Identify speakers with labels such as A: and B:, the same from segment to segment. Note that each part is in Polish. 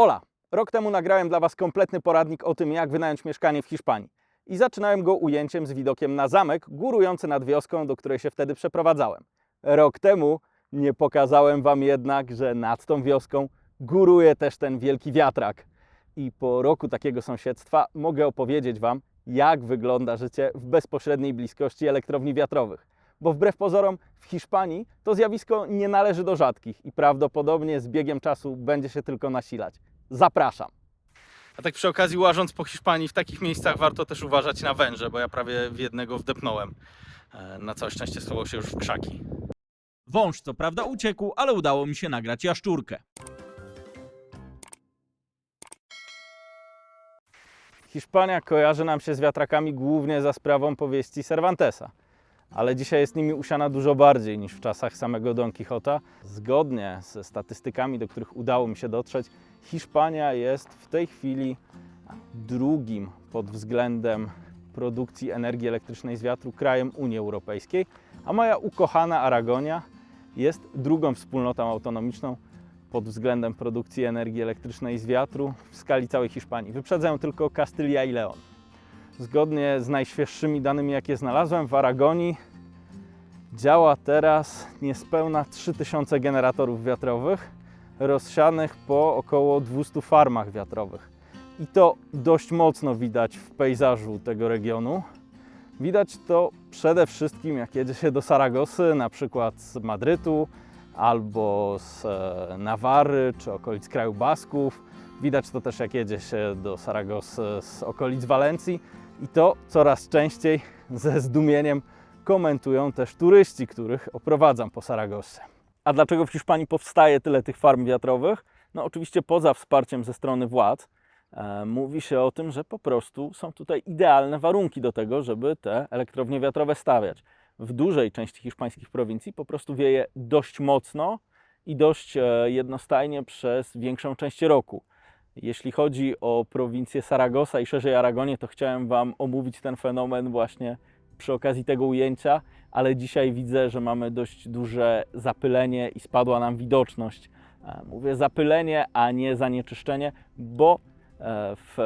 A: Ola, rok temu nagrałem dla Was kompletny poradnik o tym, jak wynająć mieszkanie w Hiszpanii. I zaczynałem go ujęciem z widokiem na zamek górujący nad wioską, do której się wtedy przeprowadzałem. Rok temu nie pokazałem Wam jednak, że nad tą wioską góruje też ten wielki wiatrak. I po roku takiego sąsiedztwa mogę opowiedzieć Wam, jak wygląda życie w bezpośredniej bliskości elektrowni wiatrowych. Bo wbrew pozorom w Hiszpanii to zjawisko nie należy do rzadkich i prawdopodobnie z biegiem czasu będzie się tylko nasilać. Zapraszam.
B: A tak przy okazji łażąc po Hiszpanii w takich miejscach warto też uważać na węże, bo ja prawie w jednego wdepnąłem. E, Na całe szczęście schował się już w krzaki.
C: Wąż co prawda uciekł, ale udało mi się nagrać jaszczurkę.
A: Hiszpania kojarzy nam się z wiatrakami głównie za sprawą powieści Cervantesa, ale dzisiaj jest nimi usiana dużo bardziej niż w czasach samego Don Quixota. Zgodnie ze statystykami, do których udało mi się dotrzeć, Hiszpania jest w tej chwili drugim pod względem produkcji energii elektrycznej z wiatru krajem Unii Europejskiej, a moja ukochana Aragonia jest drugą wspólnotą autonomiczną pod względem produkcji energii elektrycznej z wiatru w skali całej Hiszpanii. Wyprzedzają tylko Kastylia i Leon. Zgodnie z najświeższymi danymi, jakie znalazłem, w Aragonii działa teraz niespełna 3000 generatorów wiatrowych rozsianych po około 200 farmach wiatrowych. I to dość mocno widać w pejzażu tego regionu. Widać to przede wszystkim, jak jedzie się do Saragosy, na przykład z Madrytu, albo z e, Nawary czy okolic kraju Basków. Widać to też jak jedzie się do Saragosy z okolic Walencji i to coraz częściej ze zdumieniem komentują też turyści, których oprowadzam po Saragossie. A dlaczego w Hiszpanii powstaje tyle tych farm wiatrowych? No oczywiście poza wsparciem ze strony władz, e, mówi się o tym, że po prostu są tutaj idealne warunki do tego, żeby te elektrownie wiatrowe stawiać w dużej części hiszpańskich prowincji po prostu wieje dość mocno i dość e, jednostajnie przez większą część roku. Jeśli chodzi o prowincję Saragossa i szerzej Aragonię, to chciałem Wam omówić ten fenomen właśnie przy okazji tego ujęcia, ale dzisiaj widzę, że mamy dość duże zapylenie i spadła nam widoczność. E, Mówię zapylenie, a nie zanieczyszczenie, bo e, w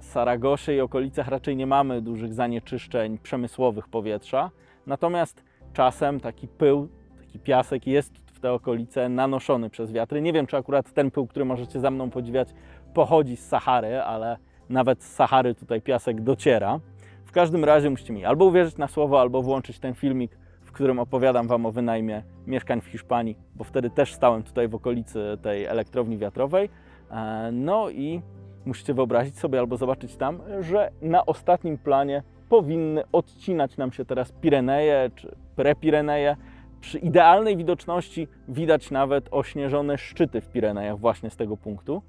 A: Saragossie i okolicach raczej nie mamy dużych zanieczyszczeń przemysłowych powietrza. Natomiast czasem taki pył, taki piasek jest w te okolice nanoszony przez wiatry. Nie wiem, czy akurat ten pył, który możecie za mną podziwiać, pochodzi z Sahary, ale nawet z Sahary tutaj piasek dociera. W każdym razie musicie mi albo uwierzyć na słowo, albo włączyć ten filmik, w którym opowiadam Wam o wynajmie mieszkań w Hiszpanii, bo wtedy też stałem tutaj w okolicy tej elektrowni wiatrowej. E, No i musicie wyobrazić sobie albo zobaczyć tam, że na ostatnim planie powinny odcinać nam się teraz Pireneje czy Prepireneje. Przy idealnej widoczności widać nawet ośnieżone szczyty w Pirenejach właśnie z tego punktu.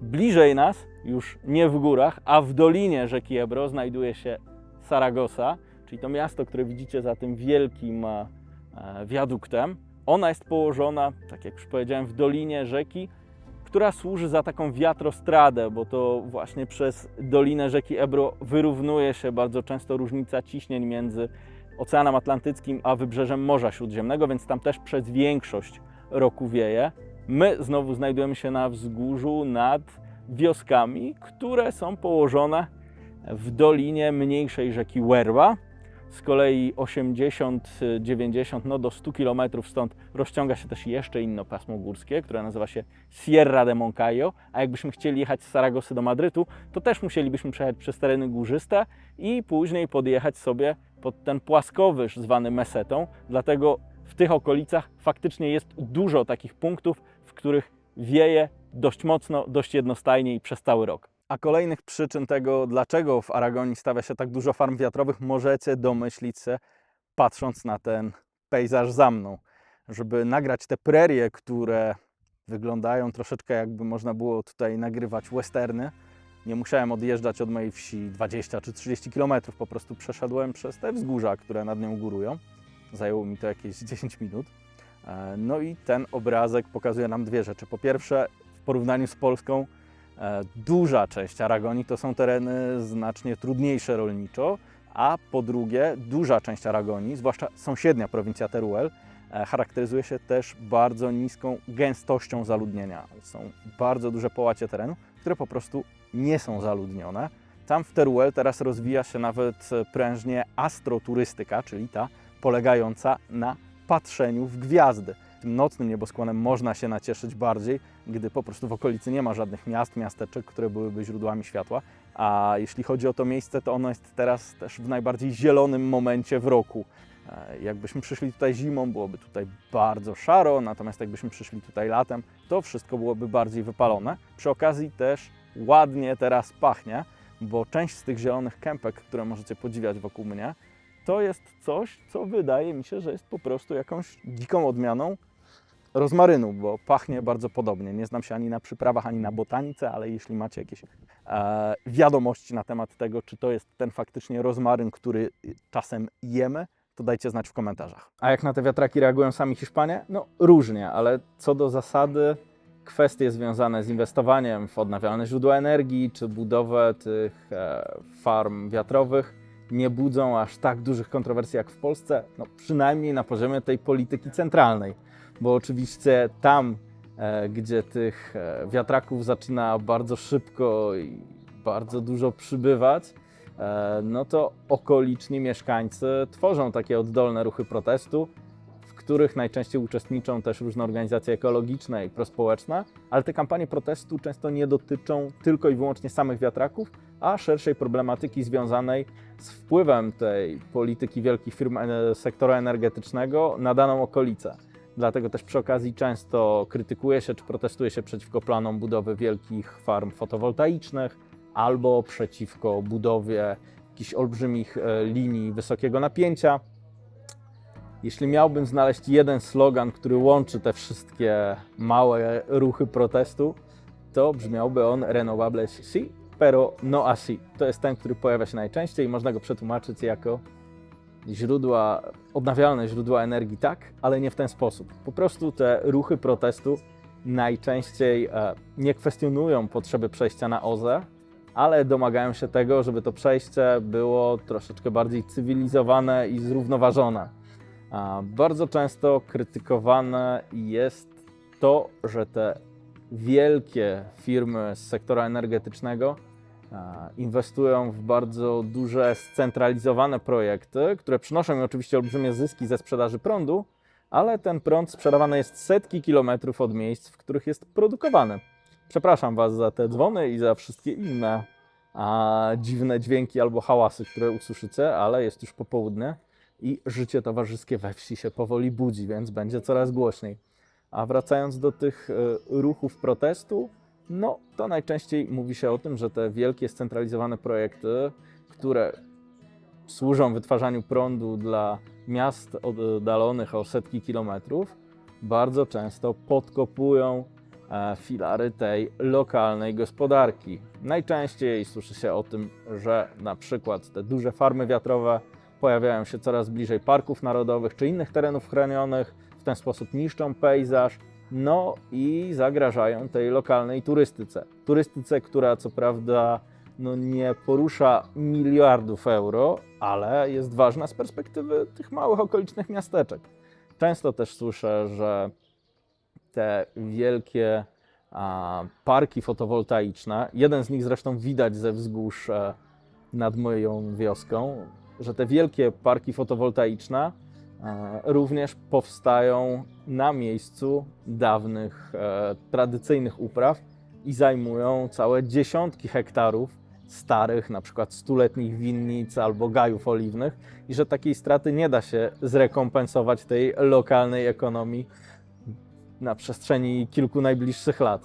A: Bliżej nas, już nie w górach, a w dolinie rzeki Ebro znajduje się Saragossa, czyli to miasto, które widzicie za tym wielkim wiaduktem. Ona jest położona, tak jak już powiedziałem, w dolinie rzeki, która służy za taką wiatrostradę, bo to właśnie przez dolinę rzeki Ebro wyrównuje się bardzo często różnica ciśnień między Oceanem Atlantyckim a wybrzeżem Morza Śródziemnego, więc tam też przez większość roku wieje. My znowu znajdujemy się na wzgórzu nad wioskami, które są położone w dolinie mniejszej rzeki Huerva. Z kolei 80-90 no do 100 km stąd rozciąga się też jeszcze inne pasmo górskie, które nazywa się Sierra de Moncayo, a jakbyśmy chcieli jechać z Saragosy do Madrytu, to też musielibyśmy przejechać przez tereny górzyste i później podjechać sobie pod ten płaskowyż zwany mesetą. Dlatego w tych okolicach faktycznie jest dużo takich punktów, których wieje dość mocno, dość jednostajnie i przez cały rok. A kolejnych przyczyn tego, dlaczego w Aragonii stawia się tak dużo farm wiatrowych, możecie domyślić się patrząc na ten pejzaż za mną. Żeby nagrać te prerie, które wyglądają troszeczkę jakby można było tutaj nagrywać westerny, nie musiałem odjeżdżać od mojej wsi 20 czy 30 km, po prostu przeszedłem przez te wzgórza, które nad nią górują. Zajęło mi to jakieś 10 minut. E, No i ten obrazek pokazuje nam dwie rzeczy. Po pierwsze, w porównaniu z Polską, e, duża część Aragonii to są tereny znacznie trudniejsze rolniczo, a po drugie, duża część Aragonii, zwłaszcza sąsiednia prowincja Teruel, e, charakteryzuje się też bardzo niską gęstością zaludnienia. Są bardzo duże połacie terenu, które po prostu nie są zaludnione. Tam w Teruel teraz rozwija się nawet prężnie astroturystyka, czyli ta polegająca na patrzeniu w gwiazdy. Tym nocnym nieboskłonem można się nacieszyć bardziej, gdy po prostu w okolicy nie ma żadnych miast, miasteczek, które byłyby źródłami światła. A jeśli chodzi o to miejsce, to ono jest teraz też w najbardziej zielonym momencie w roku. E, Jakbyśmy przyszli tutaj zimą, byłoby tutaj bardzo szaro, natomiast jakbyśmy przyszli tutaj latem, to wszystko byłoby bardziej wypalone. Przy okazji też ładnie teraz pachnie, bo część z tych zielonych kępek, które możecie podziwiać wokół mnie, to jest coś, co wydaje mi się, że jest po prostu jakąś dziką odmianą rozmarynu, bo pachnie bardzo podobnie. Nie znam się ani na przyprawach, ani na botanice, ale jeśli macie jakieś e, wiadomości na temat tego, czy to jest ten faktycznie rozmaryn, który czasem jemy, to dajcie znać w komentarzach. A jak na te wiatraki reagują sami Hiszpanie? No różnie, ale co do zasady, kwestie związane z inwestowaniem w odnawialne źródła energii czy budowę tych e, farm wiatrowych nie budzą aż tak dużych kontrowersji jak w Polsce, no przynajmniej na poziomie tej polityki centralnej, bo oczywiście tam, e, gdzie tych e, wiatraków zaczyna bardzo szybko i bardzo dużo przybywać, e, no to okoliczni mieszkańcy tworzą takie oddolne ruchy protestu, w których najczęściej uczestniczą też różne organizacje ekologiczne i prospołeczne, ale te kampanie protestu często nie dotyczą tylko i wyłącznie samych wiatraków, a szerszej problematyki związanej z wpływem tej polityki wielkich firm e, sektora energetycznego na daną okolicę. Dlatego też przy okazji często krytykuje się czy protestuje się przeciwko planom budowy wielkich farm fotowoltaicznych albo przeciwko budowie jakichś olbrzymich e, linii wysokiego napięcia. Jeśli miałbym znaleźć jeden slogan, który łączy te wszystkie małe ruchy protestu, to brzmiałby on Renovables sí, pero no así. To jest ten, który pojawia się najczęściej i można go przetłumaczyć jako źródła, odnawialne źródła energii tak, ale nie w ten sposób. Po prostu te ruchy protestu najczęściej e, nie kwestionują potrzeby przejścia na OZE, ale domagają się tego, żeby to przejście było troszeczkę bardziej cywilizowane i zrównoważone. Bardzo często krytykowane jest to, że te wielkie firmy z sektora energetycznego a, inwestują w bardzo duże, scentralizowane projekty, które przynoszą im oczywiście olbrzymie zyski ze sprzedaży prądu, ale ten prąd sprzedawany jest setki kilometrów od miejsc, w których jest produkowany. Przepraszam Was za te dzwony i za wszystkie inne a, dziwne dźwięki albo hałasy, które usłyszycie, ale jest już popołudnie i życie towarzyskie we wsi się powoli budzi, więc będzie coraz głośniej. A wracając do tych e, ruchów protestu, no to najczęściej mówi się o tym, że te wielkie scentralizowane projekty, które służą wytwarzaniu prądu dla miast oddalonych o setki kilometrów, bardzo często podkopują e, filary tej lokalnej gospodarki. Najczęściej słyszy się o tym, że na przykład te duże farmy wiatrowe pojawiają się coraz bliżej parków narodowych czy innych terenów chronionych, ten sposób niszczą pejzaż, no i zagrażają tej lokalnej turystyce. Turystyce, która co prawda no nie porusza miliardów euro, ale jest ważna z perspektywy tych małych okolicznych miasteczek. Często też słyszę, że te wielkie a, parki fotowoltaiczne, jeden z nich zresztą widać ze wzgórz e, nad moją wioską, że te wielkie parki fotowoltaiczne również powstają na miejscu dawnych, e, tradycyjnych upraw i zajmują całe dziesiątki hektarów starych, na przykład stuletnich winnic albo gajów oliwnych i że takiej straty nie da się zrekompensować tej lokalnej ekonomii na przestrzeni kilku najbliższych lat.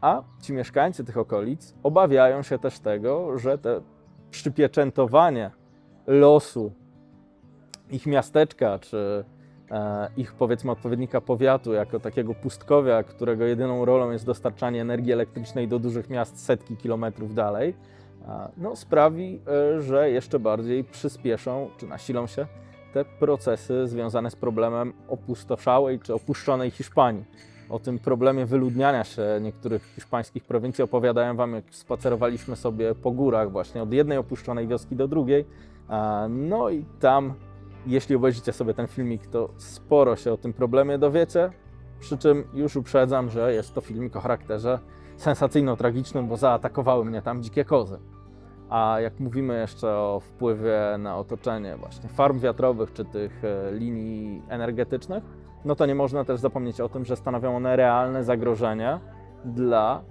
A: A ci mieszkańcy tych okolic obawiają się też tego, że te przypieczętowanie losu ich miasteczka, czy e, ich powiedzmy odpowiednika powiatu, jako takiego pustkowia, którego jedyną rolą jest dostarczanie energii elektrycznej do dużych miast setki kilometrów dalej, e, no, sprawi, e, że jeszcze bardziej przyspieszą czy nasilą się te procesy związane z problemem opustoszałej czy opuszczonej Hiszpanii. O tym problemie wyludniania się niektórych hiszpańskich prowincji opowiadałem Wam, jak spacerowaliśmy sobie po górach, właśnie od jednej opuszczonej wioski do drugiej. No i tam Jeśli obejrzycie sobie ten filmik, to sporo się o tym problemie dowiecie. Przy czym już uprzedzam, że jest to filmik o charakterze sensacyjno-tragicznym, bo zaatakowały mnie tam dzikie kozy. A jak mówimy jeszcze o wpływie na otoczenie właśnie farm wiatrowych czy tych e, linii energetycznych, no to nie można też zapomnieć o tym, że stanowią one realne zagrożenie dla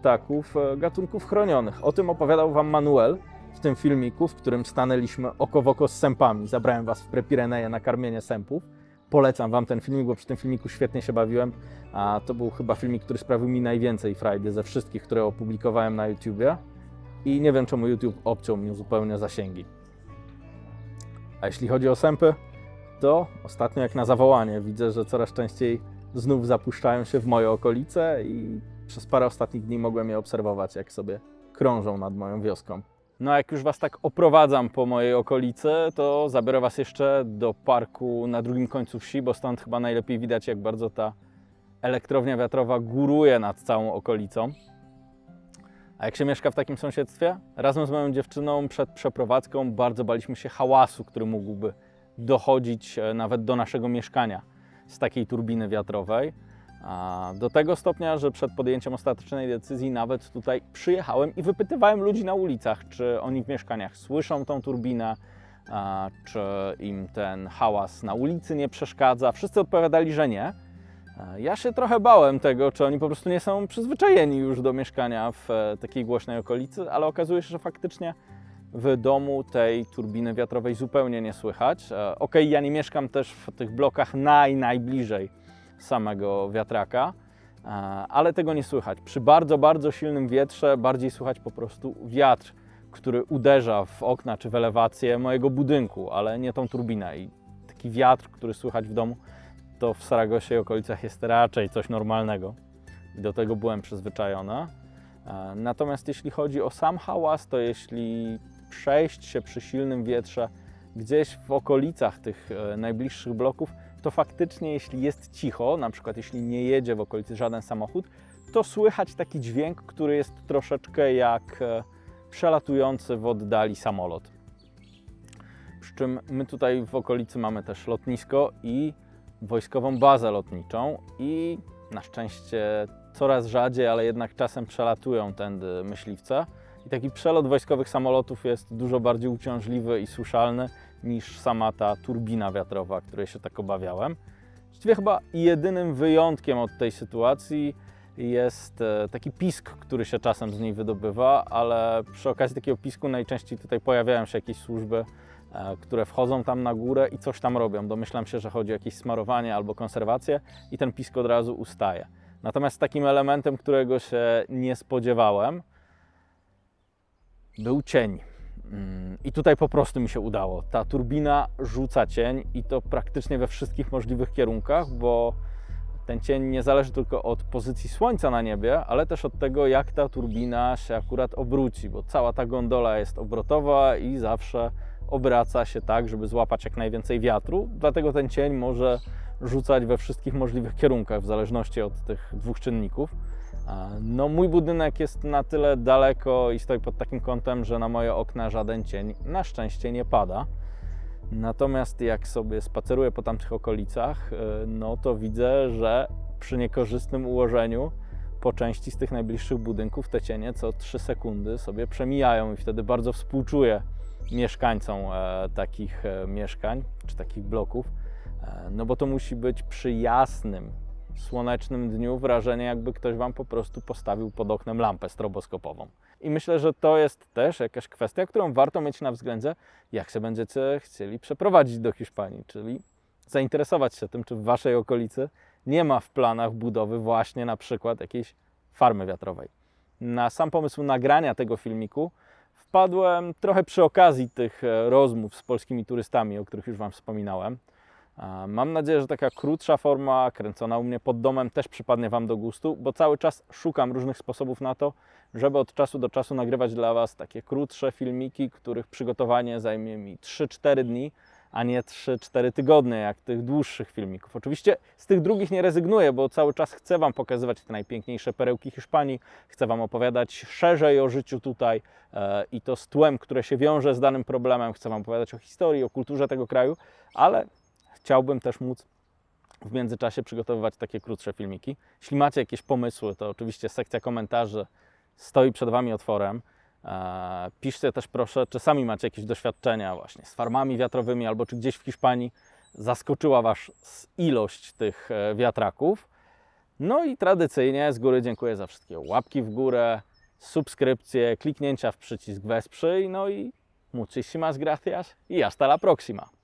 A: ptaków e, gatunków chronionych. O tym opowiadał Wam Manuel w tym filmiku, w którym stanęliśmy oko w oko z sępami. Zabrałem Was w Prepireneje na karmienie sępów. Polecam Wam ten filmik, bo przy tym filmiku świetnie się bawiłem. A to był chyba filmik, który sprawił mi najwięcej frajdy ze wszystkich, które opublikowałem na YouTubie. I nie wiem, czemu YouTube obciął mi zupełnie zasięgi. A jeśli chodzi o sępy, to ostatnio jak na zawołanie widzę, że coraz częściej znów zapuszczają się w moje okolice i przez parę ostatnich dni mogłem je obserwować, jak sobie krążą nad moją wioską. No jak już Was tak oprowadzam po mojej okolicy, to zabiorę Was jeszcze do parku na drugim końcu wsi, bo stąd chyba najlepiej widać, jak bardzo ta elektrownia wiatrowa góruje nad całą okolicą. A jak się mieszka w takim sąsiedztwie? Razem z moją dziewczyną przed przeprowadzką bardzo baliśmy się hałasu, który mógłby dochodzić e, nawet do naszego mieszkania z takiej turbiny wiatrowej. Do tego stopnia, że przed podjęciem ostatecznej decyzji nawet tutaj przyjechałem i wypytywałem ludzi na ulicach, czy oni w mieszkaniach słyszą tą turbinę, czy im ten hałas na ulicy nie przeszkadza. Wszyscy odpowiadali, że nie. Ja się trochę bałem tego, czy oni po prostu nie są przyzwyczajeni już do mieszkania w e, takiej głośnej okolicy, ale okazuje się, że faktycznie w domu tej turbiny wiatrowej zupełnie nie słychać. E, Okej, ja nie mieszkam też w tych blokach naj, najbliżej samego wiatraka, e, ale tego nie słychać. Przy bardzo, bardzo silnym wietrze bardziej słychać po prostu wiatr, który uderza w okna czy w elewację mojego budynku, ale nie tą turbinę. I taki wiatr, który słychać w domu, to w Saragosie i okolicach jest raczej coś normalnego. Do tego byłem przyzwyczajona. E, Natomiast jeśli chodzi o sam hałas, to jeśli przejść się przy silnym wietrze gdzieś w okolicach tych e, najbliższych bloków, to faktycznie jeśli jest cicho, na przykład jeśli nie jedzie w okolicy żaden samochód, to słychać taki dźwięk, który jest troszeczkę jak e, przelatujący w oddali samolot. Przy czym my tutaj w okolicy mamy też lotnisko i wojskową bazę lotniczą i na szczęście coraz rzadziej, ale jednak czasem przelatują tędy myśliwce. I taki przelot wojskowych samolotów jest dużo bardziej uciążliwy i słyszalny niż sama ta turbina wiatrowa, której się tak obawiałem. Właściwie chyba jedynym wyjątkiem od tej sytuacji jest e, taki pisk, który się czasem z niej wydobywa, ale przy okazji takiego pisku najczęściej tutaj pojawiają się jakieś służby, e, które wchodzą tam na górę i coś tam robią. Domyślam się, że chodzi o jakieś smarowanie albo konserwację i ten pisk od razu ustaje. Natomiast takim elementem, którego się nie spodziewałem, był cień. I tutaj po prostu mi się udało. Ta turbina rzuca cień i to praktycznie we wszystkich możliwych kierunkach, bo ten cień nie zależy tylko od pozycji słońca na niebie, ale też od tego, jak ta turbina się akurat obróci, bo cała ta gondola jest obrotowa i zawsze obraca się tak, żeby złapać jak najwięcej wiatru. Dlatego ten cień może rzucać we wszystkich możliwych kierunkach, w zależności od tych dwóch czynników. No, mój budynek jest na tyle daleko i stoi pod takim kątem, że na moje okna żaden cień na szczęście nie pada. Natomiast jak sobie spaceruję po tamtych okolicach, y, no to widzę, że przy niekorzystnym ułożeniu po części z tych najbliższych budynków te cienie co 3 sekundy sobie przemijają i wtedy bardzo współczuję mieszkańcom e, takich e, mieszkań czy takich bloków, e, no bo to musi być przy jasnym, słonecznym dniu wrażenie, jakby ktoś Wam po prostu postawił pod oknem lampę stroboskopową. I myślę, że to jest też jakaś kwestia, którą warto mieć na względzie, jak się będziecie chcieli przeprowadzić do Hiszpanii, czyli zainteresować się tym, czy w Waszej okolicy nie ma w planach budowy właśnie na przykład jakiejś farmy wiatrowej. Na sam pomysł nagrania tego filmiku wpadłem trochę przy okazji tych e, rozmów z polskimi turystami, o których już Wam wspominałem. Mam nadzieję, że taka krótsza forma, kręcona u mnie pod domem, też przypadnie Wam do gustu, bo cały czas szukam różnych sposobów na to, żeby od czasu do czasu nagrywać dla Was takie krótsze filmiki, których przygotowanie zajmie mi 3-4 dni, a nie 3-4 tygodnie, jak tych dłuższych filmików. Oczywiście z tych drugich nie rezygnuję, bo cały czas chcę Wam pokazywać te najpiękniejsze perełki Hiszpanii, chcę Wam opowiadać szerzej o życiu tutaj e, i to z tłem, które się wiąże z danym problemem, chcę Wam opowiadać o historii, o kulturze tego kraju, ale chciałbym też móc w międzyczasie przygotowywać takie krótsze filmiki. Jeśli macie jakieś pomysły, to oczywiście sekcja komentarzy stoi przed Wami otworem. E, Piszcie też proszę, czy sami macie jakieś doświadczenia właśnie z farmami wiatrowymi, albo czy gdzieś w Hiszpanii zaskoczyła Was ilość tych e, wiatraków. No i tradycyjnie z góry dziękuję za wszystkie łapki w górę, subskrypcje, kliknięcia w przycisk wesprzyj, no i muchísimas gracias i hasta la próxima.